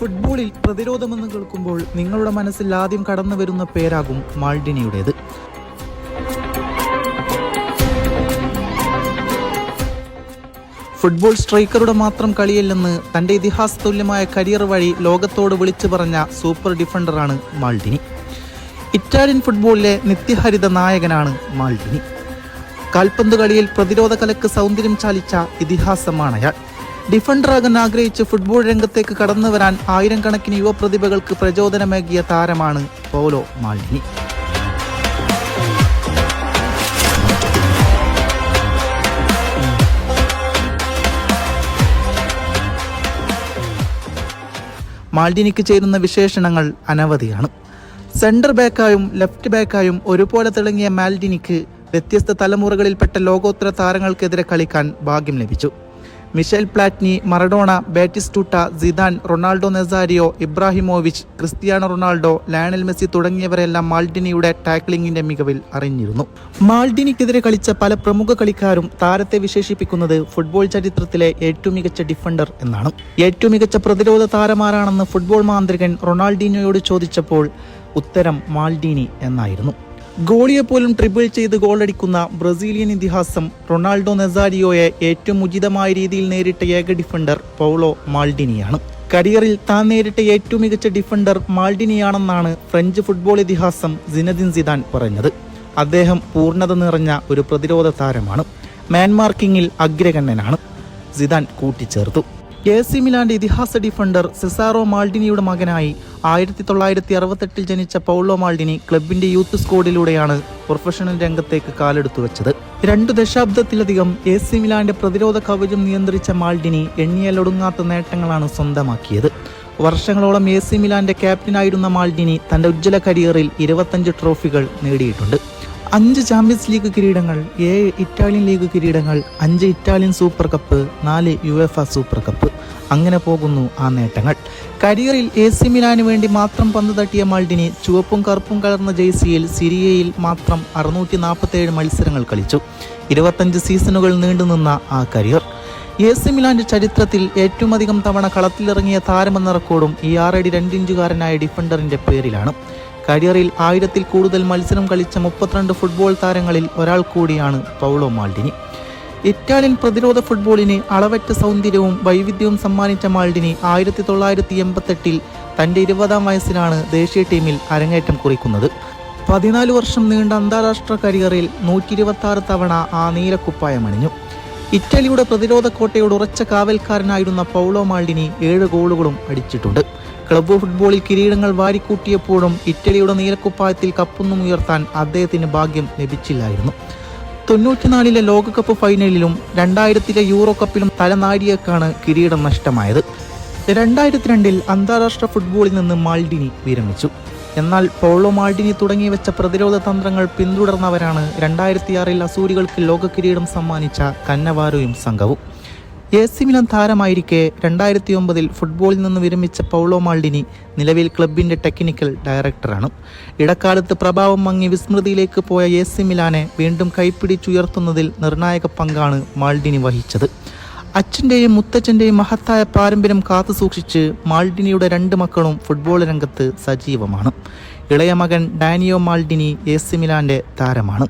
ഫുട്ബോളിൽ പ്രതിരോധമെന്ന് കേൾക്കുമ്പോൾ നിങ്ങളുടെ മനസ്സിൽ ആദ്യം കടന്നു വരുന്ന പേരാകും മാൾഡിനിയുടേത്. ഫുട്ബോൾ സ്ട്രൈക്കറുടെ മാത്രം കളിയല്ലെന്ന് തന്റെ ഇതിഹാസ തുല്യമായ കരിയർ വഴി ലോകത്തോട് വിളിച്ചു പറഞ്ഞ സൂപ്പർ ഡിഫൻഡറാണ് മാൾഡിനി. ഇറ്റാലിയൻ ഫുട്ബോളിലെ നിത്യഹരിത നായകനാണ് മാൾഡിനി. കാൽപന്ത് കളിയിൽ പ്രതിരോധ കലക്ക് സൗന്ദര്യം ചാലിച്ച ഇതിഹാസമാണ് അയാൾ ഡിഫൻഡറാകാൻ ആഗ്രഹിച്ച് ഫുട്ബോൾ രംഗത്തേക്ക് കടന്നു വരാൻ ആയിരം കണക്കിന് യുവപ്രതിഭകൾക്ക് പ്രചോദനമേകിയ താരമാണ് പോലോ മാൽഡിനി മാൽഡിനിക്ക് ചേരുന്ന വിശേഷണങ്ങൾ അനവധിയാണ്. സെന്റർ ബാക്കായും ലെഫ്റ്റ് ബാക്കായും ഒരുപോലെ തിളങ്ങിയ മാൽഡിനിക്ക് വ്യത്യസ്ത തലമുറകളിൽപ്പെട്ട ലോകോത്തര താരങ്ങൾക്കെതിരെ കളിക്കാൻ ഭാഗ്യം ലഭിച്ചു. Michel Platini Maradona Batistuta Zidane Ronaldo Nazario Ibrahimovic Cristiano Ronaldo Lionel Messi തുടങ്ങിയവരെല്ലാം മാൾഡിനിയുടെ ടാക്ലിംഗിന്റെ മികവിൽ അറിഞ്ഞിരുന്നു. മാൾഡിനിക്കെതിരെ കളിച്ച പല പ്രമുഖ കളിക്കാരും താരത്തെ വിശേഷിപ്പിക്കുന്നത് ഫുട്ബോൾ ചരിത്രത്തിലെ ഏറ്റവും മികച്ച ഡിഫൻഡർ എന്നാണ്. ഏറ്റവും മികച്ച പ്രതിരോധ താരമാരാണെന്ന് ഫുട്ബോൾ മാന്ത്രികൻ റൊണാൾഡീനോയോട് ചോദിച്ചപ്പോൾ ഉത്തരം മാൾഡീനി എന്നായിരുന്നു. ഗോളിയെ പോലും ട്രിബിൾ ചെയ്ത് ഗോളടിക്കുന്ന ബ്രസീലിയൻ ഇതിഹാസം റൊണാൾഡോ നെസാരിയോയെ ഏറ്റവും ഉചിതമായ രീതിയിൽ നേരിട്ട ഏക ഡിഫൻഡർ പൗളോ മാൾഡിനിയാണ്. കരിയറിൽ താൻ നേരിട്ട ഏറ്റവും മികച്ച ഡിഫൻഡർ മാൾഡിനിയാണെന്നാണ് ഫ്രഞ്ച് ഫുട്ബോൾ ഇതിഹാസം സിനദിൻ സിദാൻ പറഞ്ഞത് അദ്ദേഹം പൂർണത നിറഞ്ഞ ഒരു പ്രതിരോധ താരമാണ്. മാൻ മാർക്കിങ്ങിൽ അഗ്രഗണ്യനാണ്. സിദാൻ കൂട്ടിച്ചേർത്തു. എ സി മിലാന്റെ ഇതിഹാസ ഡിഫൻഡർ സെസാറോ മാൾഡിനിയുടെ മകനായി ആയിരത്തി തൊള്ളായിരത്തി അറുപത്തെട്ടിൽ ജനിച്ച പൗളോ മാൾഡിനി ക്ലബിന്റെ യൂത്ത് സ്കോഡിലൂടെയാണ് പ്രൊഫഷണൽ രംഗത്തേക്ക് കാലെടുത്തു വെച്ചത്. രണ്ടു ദശാബ്ദത്തിലധികം എ സി മിലാന്റെ പ്രതിരോധ കവചം നിയന്ത്രിച്ച മാൾഡിനി എണ്ണിയാലൊടുങ്ങാത്ത നേട്ടങ്ങളാണ് സ്വന്തമാക്കിയത്. വർഷങ്ങളോളം എ സി മിലാന്റെ ക്യാപ്റ്റനായിരുന്ന മാൾഡിനി തന്റെ ഉജ്ജ്വല കരിയറിൽ ഇരുപത്തഞ്ച് ട്രോഫികൾ നേടിയിട്ടുണ്ട്. അഞ്ച് ചാമ്പ്യൻസ് ലീഗ് കിരീടങ്ങൾ ഏഴ് ഇറ്റാലിയൻ ലീഗ് കിരീടങ്ങൾ അഞ്ച് ഇറ്റാലിയൻ സൂപ്പർ കപ്പ് നാല് യു എഫ് സൂപ്പർ കപ്പ്. അങ്ങനെ പോകുന്നു ആ നേട്ടങ്ങൾ. കരിയറിൽ എ സി മിലാന് വേണ്ടി മാത്രം പന്ത് തട്ടിയ മാൾഡിനി ചുവപ്പും കറുപ്പും കലർന്ന ജേഴ്സിയിൽ സിരിയയിൽ മാത്രം അറുന്നൂറ്റി നാൽപ്പത്തേഴ് മത്സരങ്ങൾ കളിച്ചു. ഇരുപത്തഞ്ച് സീസണുകൾ നീണ്ടുനിന്ന ആ കരിയർ. എ സി മിലാന്റെ ചരിത്രത്തിൽ ഏറ്റവും അധികം തവണ കളത്തിലിറങ്ങിയ താരമെന്ന റെക്കോർഡും ഈ ആറടി രണ്ടിഞ്ചുകാരനായ ഡിഫൻഡറിന്റെ പേരിലാണ്. കരിയറിൽ ആയിരത്തിൽ കൂടുതൽ മത്സരം കളിച്ച മുപ്പത്തിരണ്ട് ഫുട്ബോൾ താരങ്ങളിൽ ഒരാൾ കൂടിയാണ് പൗളോ മാൾഡിനി. ഇറ്റാലിയൻ പ്രതിരോധ ഫുട്ബോളിന് അളവറ്റ സൗന്ദര്യവും വൈവിധ്യവും സമ്മാനിച്ച മാൾഡിനി ആയിരത്തി തൊള്ളായിരത്തി എൺപത്തെട്ടിൽ തന്റെ ഇരുപതാം വയസ്സിലാണ് ദേശീയ ടീമിൽ അരങ്ങേറ്റം കുറിക്കുന്നത്. പതിനാല് വർഷം നീണ്ട അന്താരാഷ്ട്ര കരിയറിൽ നൂറ്റി ഇരുപത്തി തവണ ആ നീലക്കുപ്പായം അണിഞ്ഞു. ഇറ്റലിയുടെ പ്രതിരോധ കോട്ടയുടെ ഉറച്ച കാവൽക്കാരനായിരുന്ന പൗളോ മാൾഡിനി ഏഴ് ഗോളുകളും അടിച്ചിട്ടുണ്ട്. ക്ലബ്ബ് ഫുട്ബോളിൽ കിരീടങ്ങൾ വാരിക്കൂട്ടിയപ്പോഴും ഇറ്റലിയുടെ നീലക്കുപ്പായത്തിൽ കപ്പൊന്നും ഉയർത്താൻ അദ്ദേഹത്തിന് ഭാഗ്യം ലഭിച്ചില്ലായിരുന്നു. തൊണ്ണൂറ്റിനാലിലെ ലോകകപ്പ് ഫൈനലിലും രണ്ടായിരത്തിലെ യൂറോ കപ്പിലും തലനാരിയേക്കാണ് കിരീടം നഷ്ടമായത്. രണ്ടായിരത്തി രണ്ടിൽ അന്താരാഷ്ട്ര ഫുട്ബോളിൽ നിന്ന് മാൾഡിനി വിരമിച്ചു. എന്നാൽ പോളോ മാൾഡിനി തുടങ്ങി വെച്ച പ്രതിരോധ തന്ത്രങ്ങൾ പിന്തുടർന്നവരാണ് രണ്ടായിരത്തിയാറിൽ അസൂരികൾക്ക് ലോകകിരീടം സമ്മാനിച്ച കന്നവാരോയും സംഘവും. എ സി മിലൻ താരമായിരിക്കെ രണ്ടായിരത്തി ഒമ്പതിൽ ഫുട്ബോളിൽ നിന്ന് വിരമിച്ച പൗളോ മാൾഡിനി നിലവിൽ ക്ലബിന്റെ ടെക്നിക്കൽ ഡയറക്ടറാണ്. ഇടക്കാലത്ത് പ്രഭാവം മങ്ങി വിസ്മൃതിയിലേക്ക് പോയ എ സി മിലാനെ വീണ്ടും കൈപ്പിടിച്ചുയർത്തുന്നതിൽ നിർണായക പങ്കാണ് മാൾഡിനി വഹിച്ചത്. അച്ഛന്റെയും മുത്തച്ഛന്റെയും മഹത്തായ പാരമ്പര്യം കാത്തു സൂക്ഷിച്ച് മാൾഡിനിയുടെ രണ്ട് മക്കളും ഫുട്ബോൾ രംഗത്ത് സജീവമാണ്. ഇളയ മകൻ ഡാനിയോ മാൾഡിനി എ സി മിലാന്റെ താരമാണ്.